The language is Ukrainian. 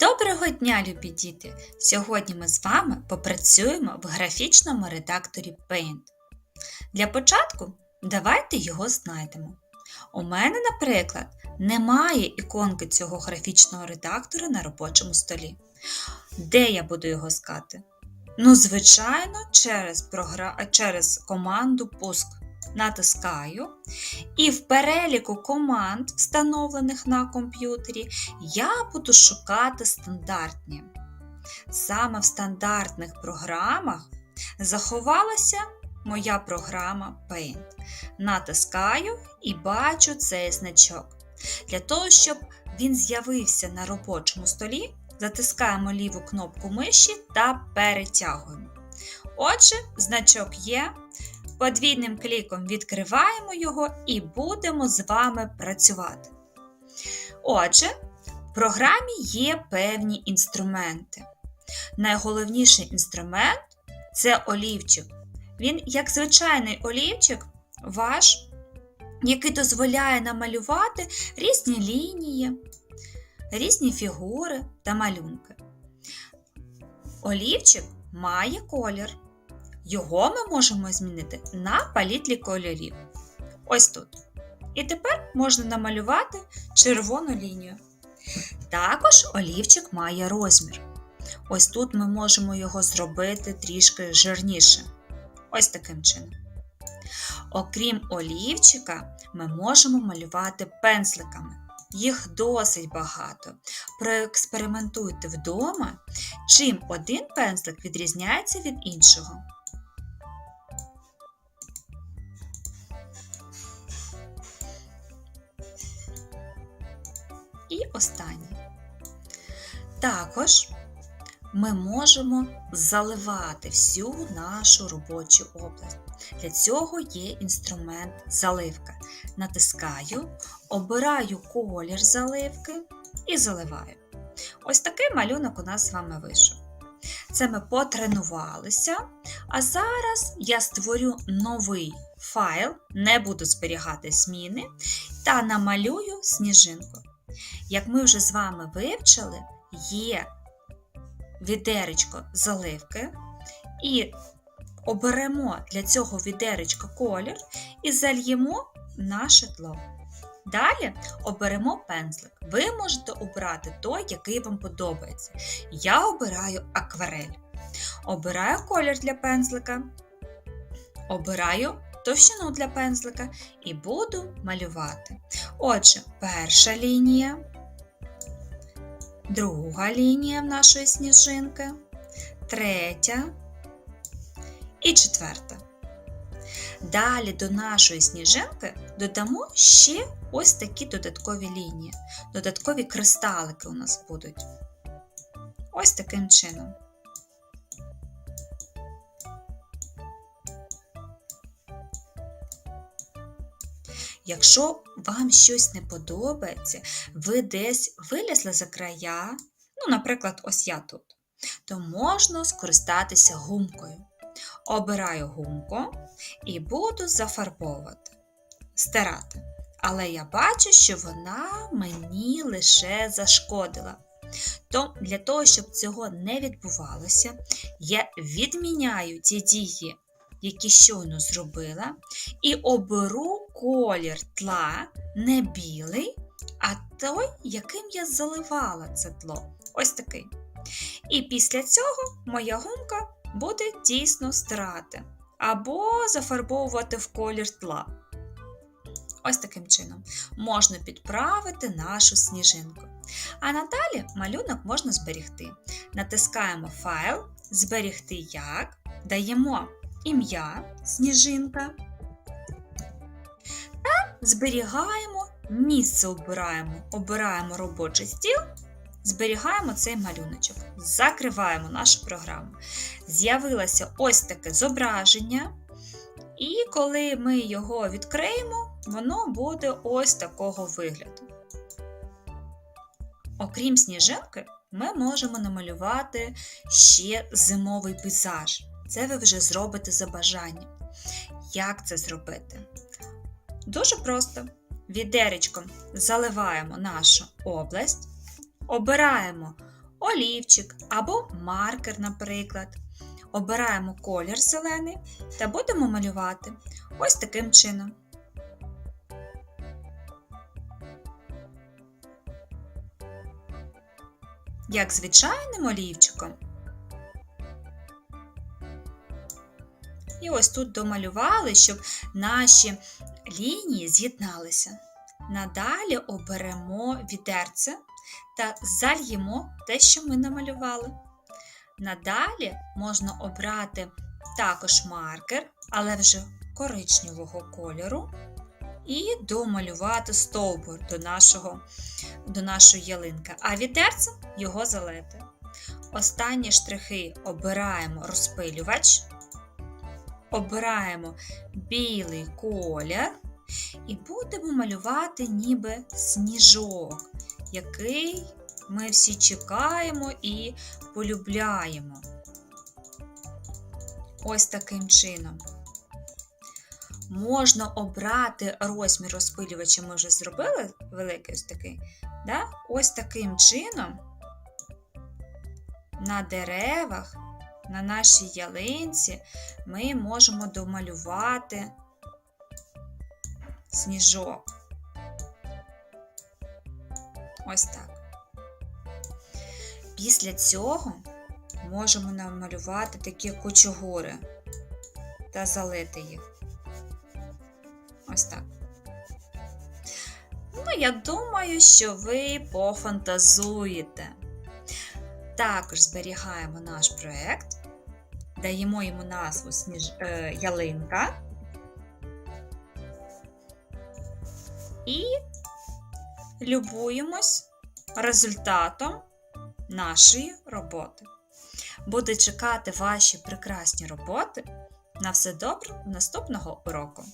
Доброго дня, любі діти! Сьогодні ми з вами попрацюємо в графічному редакторі Paint. Для початку давайте його знайдемо. У мене, наприклад, немає іконки цього графічного редактора на робочому столі. Де я буду його скати? Ну, звичайно, через, програ... через команду пуск. Натискаю, і в переліку команд, встановлених на комп'ютері, я буду шукати стандартні. Саме в стандартних програмах заховалася моя програма Paint. Натискаю і бачу цей значок. Для того, щоб він з'явився на робочому столі, затискаємо ліву кнопку миші та перетягуємо. Отже, значок є. Подвійним кліком відкриваємо його і будемо з вами працювати. Отже, в програмі є певні інструменти. Найголовніший інструмент це олівчик. Він, як звичайний олівчик, ваш, який дозволяє намалювати різні лінії, різні фігури та малюнки. Олівчик має колір. Його ми можемо змінити на палітлі кольорів. Ось тут. І тепер можна намалювати червону лінію. Також олівчик має розмір. Ось тут ми можемо його зробити трішки жирніше. Ось таким чином. Окрім олівчика, ми можемо малювати пензликами. Їх досить багато. Проекспериментуйте вдома, чим один пензлик відрізняється від іншого. І останнє. Також ми можемо заливати всю нашу робочу область. Для цього є інструмент заливка. Натискаю, обираю колір заливки і заливаю. Ось такий малюнок у нас з вами вийшов. Це ми потренувалися, а зараз я створю новий файл, не буду зберігати зміни, та намалюю сніжинку. Як ми вже з вами вивчили, є відеречко заливки, і оберемо для цього відеречка колір і зальємо наше тло. Далі оберемо пензлик. Ви можете обрати той, який вам подобається. Я обираю акварель. Обираю колір для пензлика, обираю товщину для пензлика і буду малювати. Отже, перша лінія, друга лінія в нашої сніжинки, третя і четверта. Далі до нашої сніжинки додамо ще ось такі додаткові лінії. Додаткові кристалики у нас будуть. Ось таким чином. Якщо вам щось не подобається, ви десь вилізли за края, ну, наприклад, ось я тут, то можна скористатися гумкою. Обираю гумку і буду зафарбовувати, стирати. Але я бачу, що вона мені лише зашкодила. То для того, щоб цього не відбувалося, я відміняю ті дії, які щойно зробила, і оберу колір тла не білий, а той, яким я заливала це тло. Ось такий. І після цього моя гумка буде дійсно стирати або зафарбовувати в колір тла. Ось таким чином можна підправити нашу сніжинку. А надалі малюнок можна зберігти. Натискаємо файл, зберігти як, даємо ім'я сніжинка зберігаємо, місце обираємо, обираємо робочий стіл, зберігаємо цей малюночок, закриваємо нашу програму. З'явилося ось таке зображення, і коли ми його відкриємо, воно буде ось такого вигляду. Окрім сніжинки, ми можемо намалювати ще зимовий пейзаж. Це ви вже зробите за бажанням. Як це зробити? Дуже просто. Відеречком заливаємо нашу область, обираємо олівчик або маркер, наприклад. Обираємо колір зелений та будемо малювати ось таким чином. Як звичайним олівчиком. І ось тут домалювали, щоб наші лінії з'єдналися. Надалі оберемо відерце та зальємо те, що ми намалювали. Надалі можна обрати також маркер, але вже коричневого кольору, і домалювати стовбур до, нашого, до нашої ялинки, а відерцем його залити. Останні штрихи обираємо розпилювач, обираємо білий колір і будемо малювати ніби сніжок, який ми всі чекаємо і полюбляємо. Ось таким чином. Можна обрати розмір розпилювача, ми вже зробили великий ось такий. Да? Ось таким чином на деревах, на нашій ялинці ми можемо домалювати сніжок. Ось так. Після цього можемо намалювати такі кучугури та залити їх. Ось так. Ну, я думаю, що ви пофантазуєте. Також зберігаємо наш проєкт, даємо йому назву сніж... е, ялинка. І любуємось результатом нашої роботи. Буду чекати ваші прекрасні роботи. На все добре наступного уроку!